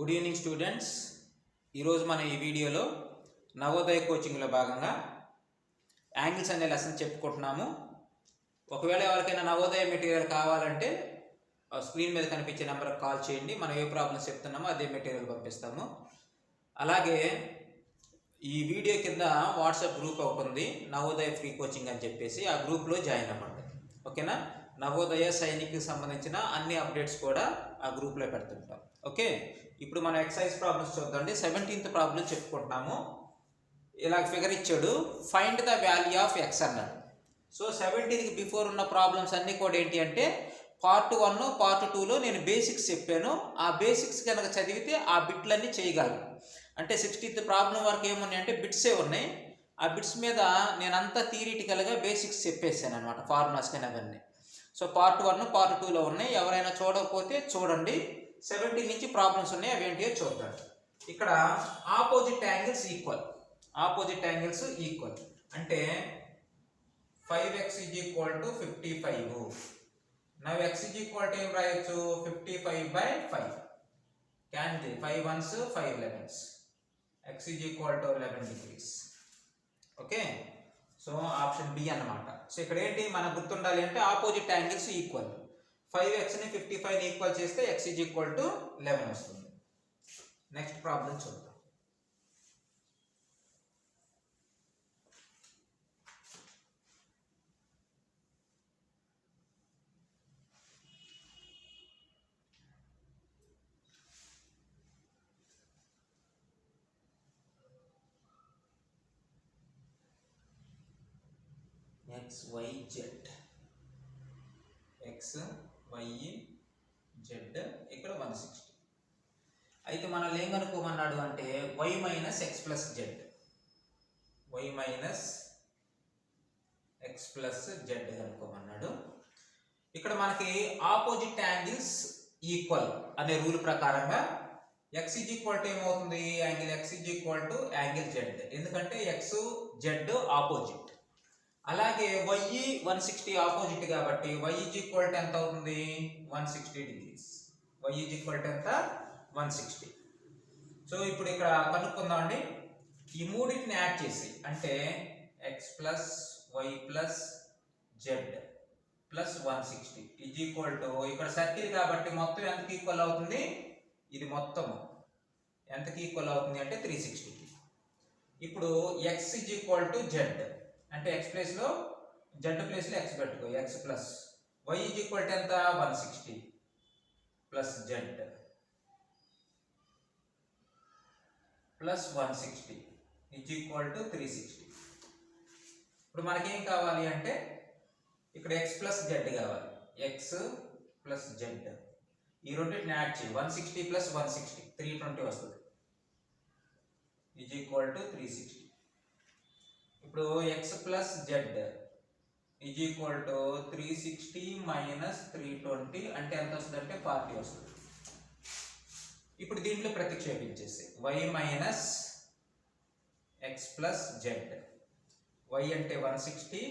Good evening students. ఈరోజు మన ఈ వీడియోలో నవోదయ కోచింగ్లో భాగంగా యాంగిల్స్ అనే లెసన్ చెప్పుకుంటున్నాము. ఒకవేళ ఎవరికైనా నవోదయ మెటీరియల్ కావాలంటే ఆ స్క్రీన్ మీద కనిపించే నెంబర్కి కాల్ చేయండి. మనం ఏ ప్రాబ్లమ్స్ చెప్తున్నామో అదే మెటీరియల్ పంపిస్తాము. అలాగే ఈ వీడియో కింద వాట్సాప్ గ్రూప్ ఒకటి ఉంది నవోదయ ఫ్రీ కోచింగ్ అని చెప్పేసి. ఆ గ్రూప్లో జాయిన్ అవ్వండి. ఓకేనా? నవోదయ సైనిక్కి సంబంధించిన అన్ని అప్డేట్స్ కూడా ఆ గ్రూప్లో పెడుతుంటాం. ఓకే? ఇప్పుడు మనం ఎక్సైజ్ ప్రాబ్లమ్స్ చూద్దాండి సెవెంటీన్త్ ప్రాబ్లం చెప్పుకుంటున్నాము. ఇలా ఫిగర్ ఇచ్చాడు. Find the value of X అన్నాడు. సో సెవెంటీన్కి బిఫోర్ ఉన్న ప్రాబ్లమ్స్ అన్నీ కూడా ఏంటి అంటే పార్ట్ వన్ పార్ట్ టూలో నేను బేసిక్స్ చెప్పాను. ఆ బేసిక్స్ కనుక చదివితే ఆ బిట్లన్నీ చేయగలను. అంటే సిక్స్టీన్త్ ప్రాబ్లం వరకు ఏమున్నాయి అంటే బిట్సే ఉన్నాయి. ఆ బిట్స్ మీద నేను అంతా థియరిటికల్గా బేసిక్స్ చెప్పేసాను అనమాట ఫార్ములాస్ కానీ అవన్నీ. సో పార్ట్ వన్ పార్ట్ టూలో ఉన్నాయి. ఎవరైనా చూడకపోతే చూడండి. సెవెంటీ నుంచి ప్రాబ్లమ్స్ ఉన్నాయి. అవి ఏంటియో చూద్దాం. ఇక్కడ opposite angles equal. Opposite angles equal. అంటే five X is equal to fifty five. Now X is equal to ఏం రాయొచ్చు? Fifty five by five. Can five ones five elevens X is equal to eleven degrees okay so option B అన్నమాట. సో ఇక్కడ ఏంటి మనకు గుర్తుండాలి అంటే opposite angles equal. Five ఎక్స్ని ఫిఫ్టీ ఫైవ్ ఈక్వల్ చేస్తే X is equal to eleven వస్తుంది. నెక్స్ట్ ప్రాబ్లం చూద్దాం. X Y Z X Y Z ఇక్కడ వన్ సిక్స్టీ అయితే మనల్ని ఏం కనుక్కోమన్నాడు అంటే Y minus X plus Z Y minus X plus Z కనుక్కోమన్నాడు. ఇక్కడ మనకి ఆపోజిట్ యాంగిల్స్ ఈక్వల్ అనే రూల్ ప్రకారంగా ఎక్స్ ఈజ్ ఈక్వల్ టు ఏమవుతుంది? Angle X is equal to angle Z ఎందుకంటే ఎక్స్ జెడ్ ఆపోజిట్ అలాగే వై వన్ సిక్స్టీ ఆపోజిట్ కాబట్టి Y is equal to ఎంత అవుతుంది? One sixty degrees Y is equal to ఎంత? One sixty so ఇప్పుడు ఇక్కడ కనుక్కుందాం అండి. ఈ మూడింటిని యాడ్ చేసి అంటే X plus Y plus Z plus one sixty is equal to ఇక్కడ సర్కిల్ కాబట్టి మొత్తం ఎంతకి ఈక్వల్ అవుతుంది? ఇది మొత్తం ఎంతకి ఈక్వల్ అవుతుంది అంటే త్రీ సిక్స్టీకి ఇప్పుడు X is equal to Z అంటే ఎక్స్ ప్లేస్లో జెడ్ ప్లేస్లో ఎక్స్ పెట్టుకో X plus Y is equal to ఎంత? One sixty plus Z plus one sixty is equal to three sixty ఇప్పుడు మనకేం కావాలి అంటే ఇక్కడ ఎక్స్ ప్లస్ జెడ్ కావాలి. ఎక్స్ ప్లస్ జెడ్ ఈ రెండింటిని యాడ్ చేయి. One sixty plus one sixty three twenty వస్తుంది. Is equal to three sixty ఇప్పుడు X plus Z is equal to three sixty minus three twenty అంటే ఎంత వస్తుంది అంటే ఫార్టీ వస్తుంది. ఇప్పుడు దీంట్లో ప్రతిక్షేపించేసి Y minus X plus Z Y అంటే వన్ సిక్స్టీ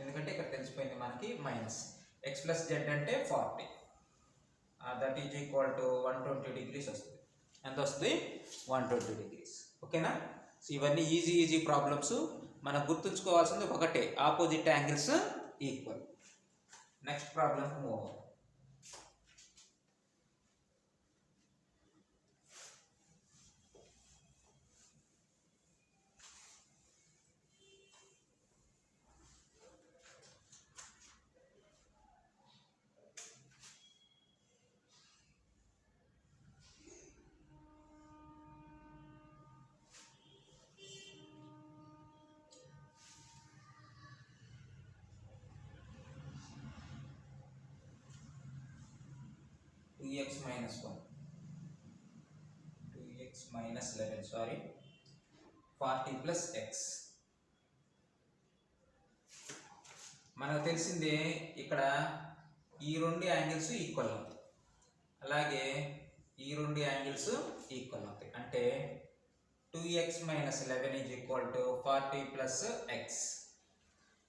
ఎందుకంటే ఇక్కడ తెలిసిపోయింది మనకి మైనస్ ఎక్స్ ప్లస్ జెడ్ అంటే forty that is equal to one twenty degrees వస్తుంది. ఎంత వస్తుంది? వన్ ట్వంటీ డిగ్రీస్ ఓకేనా సో ఇవన్నీ ఈజీ ఈజీ ప్రాబ్లమ్స్ మనం గుర్తుంచుకోవాల్సింది ఒకటే. Opposite angles equal next problem move two X minus one two X minus eleven sorry forty plus X మనకు తెలిసిందే ఇక్కడ ఈ రెండు యాంగిల్స్ ఈక్వల్ అవుతాయి. అలాగే ఈ రెండు యాంగిల్స్ ఈక్వల్ అవుతాయి. అంటే two X minus eleven is equal to forty plus X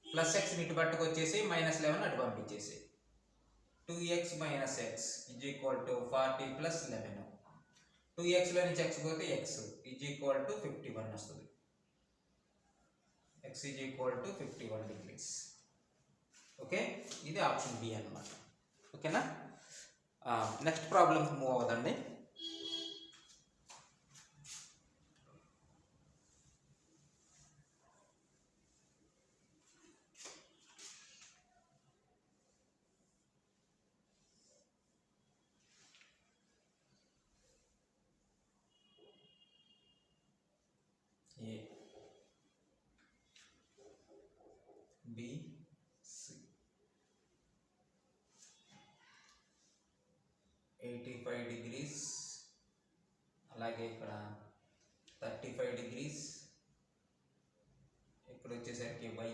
plus X ఇటు పట్టుకొచ్చేసి మైనస్ లెవెన్ అటు పంపించేసి two X minus X is equal to forty plus eleven two ఎక్స్లో నుంచి ఎక్స్ పోతే x is equal to fifty one వస్తుంది. X is equal to fifty one okay ఇది option B అన్నమాట. ఓకేనా నెక్స్ట్ ప్రాబ్లమ్కి మూవ్ అవ్వదండి A B C eighty five degrees అలాగే ఇక్కడ థర్టీ ఫైవ్ డిగ్రీస్ ఇక్కడ వచ్చేసరికి వై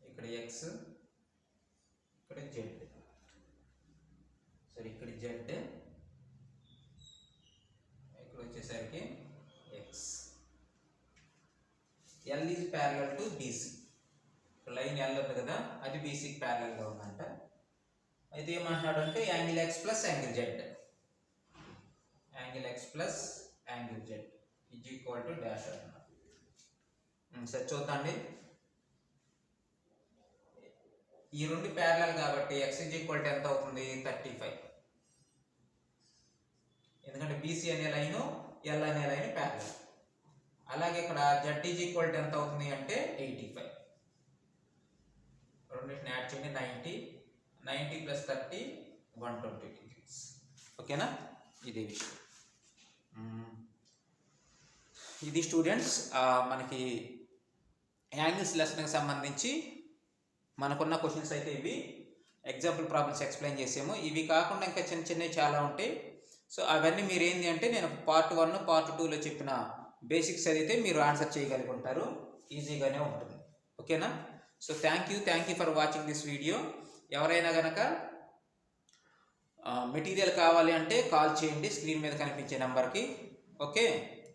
ఇక్కడ ఎక్స్ ఇక్కడ జెడ్ సరే ఇక్కడ జెడ్ ఇక్కడ వచ్చేసరికి X L is parallel to BC line L ఉంది కదా అది బీసీకి ప్యారలల్గా ఉందంట. అయితే ఏమంటున్నాడు అంటే angle X plus angle Z angle X plus angle Z is equal to dash అంటున్నాడు సరే చూద్దాండి. ఈ రెండు ప్యారలల్ కాబట్టి ఎక్స్ ఇజ్ ఈక్వల్ టు ఎంత అవుతుంది? థర్టీ ఫైవ్ ఎందుకంటే బీసీ అనే లైను ఎల్ అనే లైన్ ప్యారలల్ అలాగే ఇక్కడ జెడ్ ఈజ్ ఈక్వల్ టు ఎంత అవుతుంది అంటే ఎయిటీ ఫైవ్ రెండింటిని యాడ్ చేయండి ninety ninety plus thirty one twenty degrees ఓకేనా ఇదే విషయం. ఇది స్టూడెంట్స్ మనకి యాంగిల్స్ లెసన్కి సంబంధించి మనకున్న క్వశ్చన్స్ అయితే ఇవి ఎగ్జాంపుల్ ప్రాబ్లమ్స్ ఎక్స్ప్లెయిన్ చేసాము. ఇవి కాకుండా ఇంకా చిన్న చిన్నవి చాలా ఉంటాయి. సో అవన్నీ మీరు ఏంటి అంటే నేను పార్ట్ వన్ పార్ట్ టూలో చెప్పిన బేసిక్స్ చదివితే మీరు ఆన్సర్ చేయగలిగి ఉంటారు ఈజీగానే ఉంటుంది. ఓకేనా so thank you thank you for watching this video ఎవరైనా కనుక మెటీరియల్ కావాలి అంటే కాల్ చేయండి స్క్రీన్ మీద కనిపించే నెంబర్కి. ఓకే?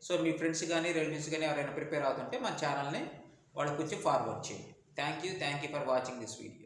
సో మీ ఫ్రెండ్స్ కానీ రిలేటివ్స్ కానీ ఎవరైనా ప్రిపేర్ అవుతుంటే మన ఛానల్ని వాళ్ళకి వచ్చి ఫార్వర్డ్ చేయండి. Thank you thank you for watching this video